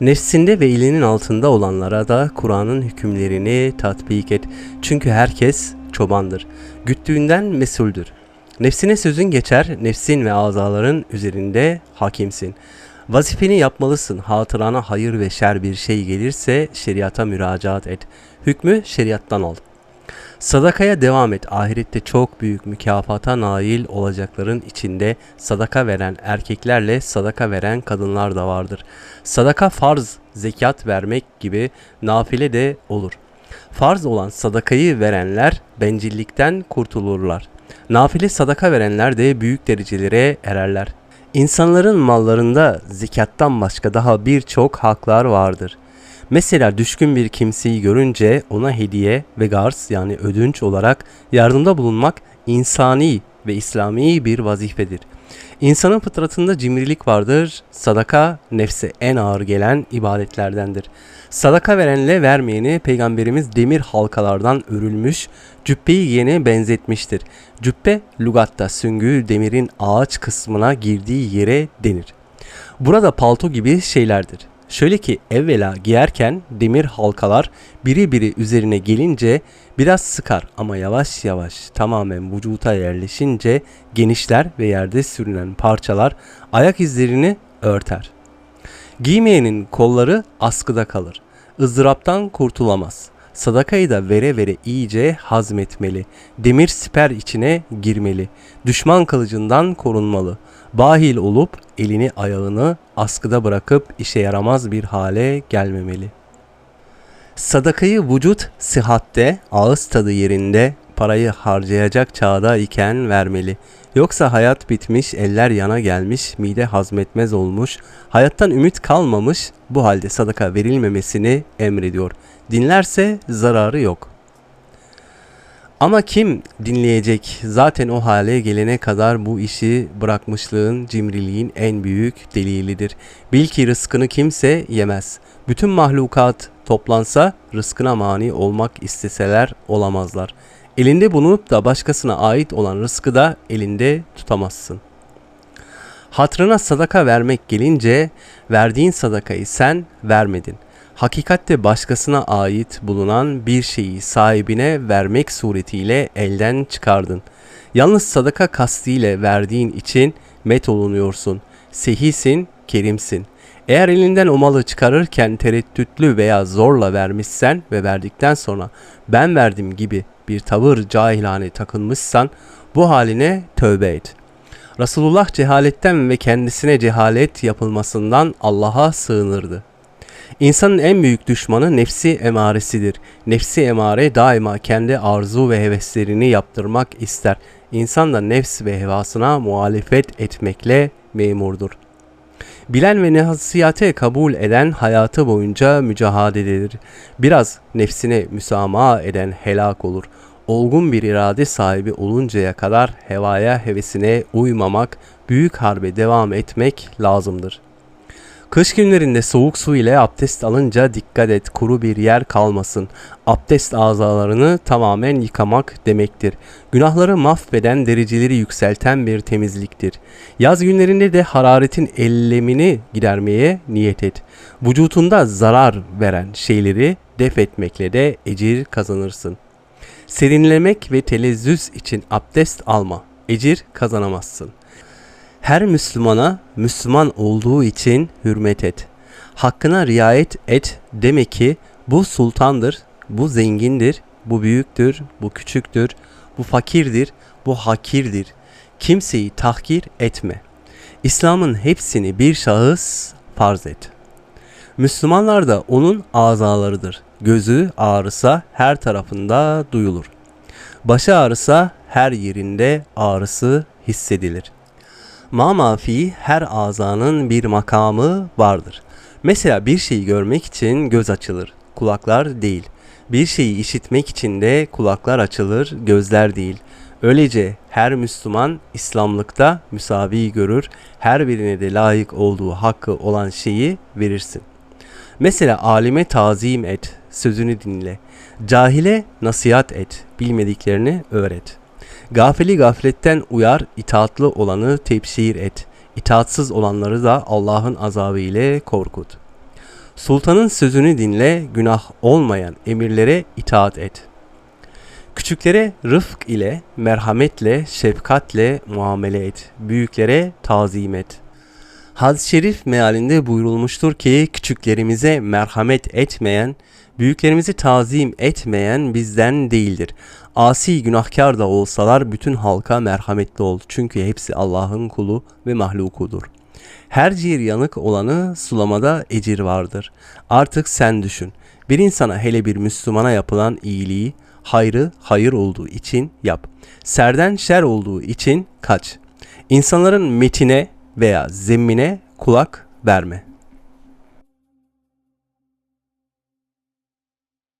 Nefsinde ve elinin altında olanlara da Kur'an'ın hükümlerini tatbik et. Çünkü herkes çobandır. Güttüğünden mesuldür. Nefsine sözün geçer, nefsin ve azaların üzerinde hakimsin. Vazifeni yapmalısın. Hatırana hayır ve şer bir şey gelirse şeriata müracaat et. Hükmü şeriattan al. Sadakaya devam et. Ahirette çok büyük mükafata nail olacakların içinde sadaka veren erkeklerle sadaka veren kadınlar da vardır. Sadaka farz, zekat vermek gibi nafile de olur. Farz olan sadakayı verenler bencillikten kurtulurlar. Nafile sadaka verenler de büyük derecelere ererler. İnsanların mallarında zekattan başka daha birçok haklar vardır. Mesela düşkün bir kimseyi görünce ona hediye ve gars yani ödünç olarak yardımda bulunmak insani ve İslami bir vazifedir. İnsanın fıtratında cimrilik vardır. Sadaka nefse en ağır gelen ibadetlerdendir. Sadaka verenle vermeyeni peygamberimiz demir halkalardan örülmüş cübbeyi giyene benzetmiştir. Cübbe lugatta süngü demirin ağaç kısmına girdiği yere denir. Burada palto gibi şeylerdir. Şöyle ki evvela giyerken demir halkalar biri biri üzerine gelince biraz sıkar ama yavaş yavaş tamamen vücuta yerleşince genişler ve yerde sürünen parçalar ayak izlerini örter. Giymeyenin kolları askıda kalır. ızdıraptan kurtulamaz. Sadakayı da vere vere iyice hazmetmeli. Demir siper içine girmeli. Düşman kılıcından korunmalı. Bahil olup elini ayağını askıda bırakıp işe yaramaz bir hale gelmemeli. Sadakayı vücut sıhhatte, ağız tadı yerinde, parayı harcayacak çağda iken vermeli. Yoksa hayat bitmiş, eller yana gelmiş, mide hazmetmez olmuş, hayattan ümit kalmamış, bu halde sadaka verilmemesini emrediyor. Dinlerse zararı yok. Ama kim dinleyecek? Zaten o hale gelene kadar bu işi bırakmışlığın, cimriliğin en büyük delilidir. Bil ki rızkını kimse yemez. Bütün mahlukat toplansa rızkına mani olmak isteseler olamazlar. Elinde bulunup da başkasına ait olan rızkı da elinde tutamazsın. Hatrına sadaka vermek gelince verdiğin sadakayı sen vermedin. Hakikatte başkasına ait bulunan bir şeyi sahibine vermek suretiyle elden çıkardın. Yalnız sadaka kastıyla verdiğin için met olunuyorsun. Sehisin, kerimsin. Eğer elinden o malı çıkarırken tereddütlü veya zorla vermişsen ve verdikten sonra ben verdim gibi bir tavır cahilane takılmışsan bu haline tövbe et. Resulullah cehaletten ve kendisine cehalet yapılmasından Allah'a sığınırdı. İnsanın en büyük düşmanı nefsi emaresidir. Nefsi emare daima kendi arzu ve heveslerini yaptırmak ister. İnsan da nefs ve hevasına muhalefet etmekle memurdur. Bilen ve nasihatı kabul eden hayatı boyunca mücahadededir. Biraz nefsine müsamaha eden helak olur. Olgun bir irade sahibi oluncaya kadar hevaya hevesine uymamak, büyük harbe devam etmek lazımdır. Kış günlerinde soğuk su ile abdest alınca dikkat et kuru bir yer kalmasın. Abdest azalarını tamamen yıkamak demektir. Günahları mahveden dereceleri yükselten bir temizliktir. Yaz günlerinde de hararetin ellemini gidermeye niyet et. Vücutunda zarar veren şeyleri def etmekle de ecir kazanırsın. Serinlemek ve telezzüz için abdest alma. Ecir kazanamazsın. Her Müslümana Müslüman olduğu için hürmet et. Hakkına riayet et demek ki bu sultandır, bu zengindir, bu büyüktür, bu küçüktür, bu fakirdir, bu hakirdir. Kimseyi tahkir etme. İslam'ın hepsini bir şahıs farz et. Müslümanlar da onun azalarıdır. Gözü ağrısa her tarafında duyulur. Başı ağrısa her yerinde ağrısı hissedilir. Mamafi her azanın bir makamı vardır. Mesela bir şeyi görmek için göz açılır, kulaklar değil. Bir şeyi işitmek için de kulaklar açılır, gözler değil. Öylece her Müslüman İslamlıkta müsavi görür, her birine de layık olduğu hakkı olan şeyi verirsin. Mesela alime tazim et, sözünü dinle. Cahile nasihat et, bilmediklerini öğret.'' Gafili gafletten uyar, itaatlı olanı tepşir et. İtaatsız olanları da Allah'ın azabı ile korkut. Sultanın sözünü dinle, günah olmayan emirlere itaat et. Küçüklere rıfk ile, merhametle, şefkatle muamele et. Büyüklere tazim et. Hadis-i şerif mealinde buyurulmuştur ki küçüklerimize merhamet etmeyen, büyüklerimizi tazim etmeyen bizden değildir. Asi günahkar da olsalar bütün halka merhametli ol. Çünkü hepsi Allah'ın kulu ve mahlukudur. Her ciğer yanık olanı sulamada ecir vardır. Artık sen düşün. Bir insana hele bir Müslümana yapılan iyiliği, hayrı hayır olduğu için yap. Serden şer olduğu için kaç. İnsanların metine veya zemmine kulak verme.''